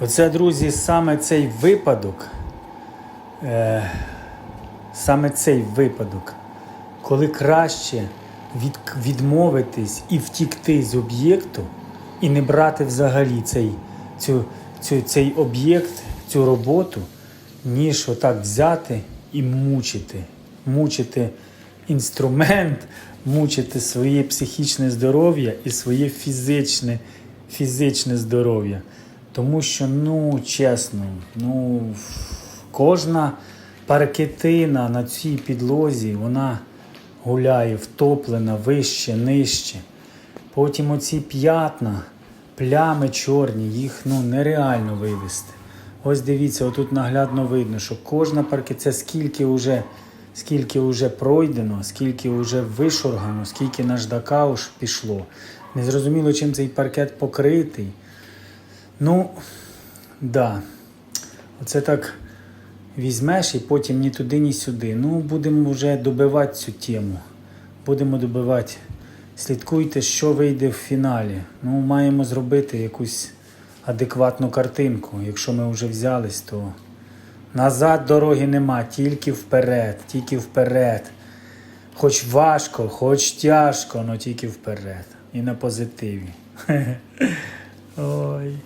Оце, друзі, саме цей випадок, е, саме цей випадок, коли краще від, відмовитись і втікти з об'єкту, і не брати взагалі цей, цю, цю, цей об'єкт, цю роботу, ніж отак взяти і мучити. Мучити інструмент, мучити своє психічне здоров'я і своє фізичне, фізичне здоров'я. Тому що, ну, чесно, ну, кожна паркетина на цій підлозі, вона гуляє втоплена вище, нижче. Потім оці п'ятна, плями чорні, їх ну, нереально вивести. Ось дивіться, отут наглядно видно, що кожна паркет, це скільки вже, скільки вже пройдено, скільки вже вишоргано, скільки наждака уж пішло. Незрозуміло, чим цей паркет покритий. Ну, да. Оце так візьмеш і потім ні туди, ні сюди. Ну, будемо вже добивати цю тему. Будемо добивати. Слідкуйте, що вийде в фіналі. Ну, маємо зробити якусь адекватну картинку. Якщо ми вже взялись, то назад дороги нема, тільки вперед, тільки вперед. Хоч важко, хоч тяжко, але тільки вперед. І на позитиві. Ой.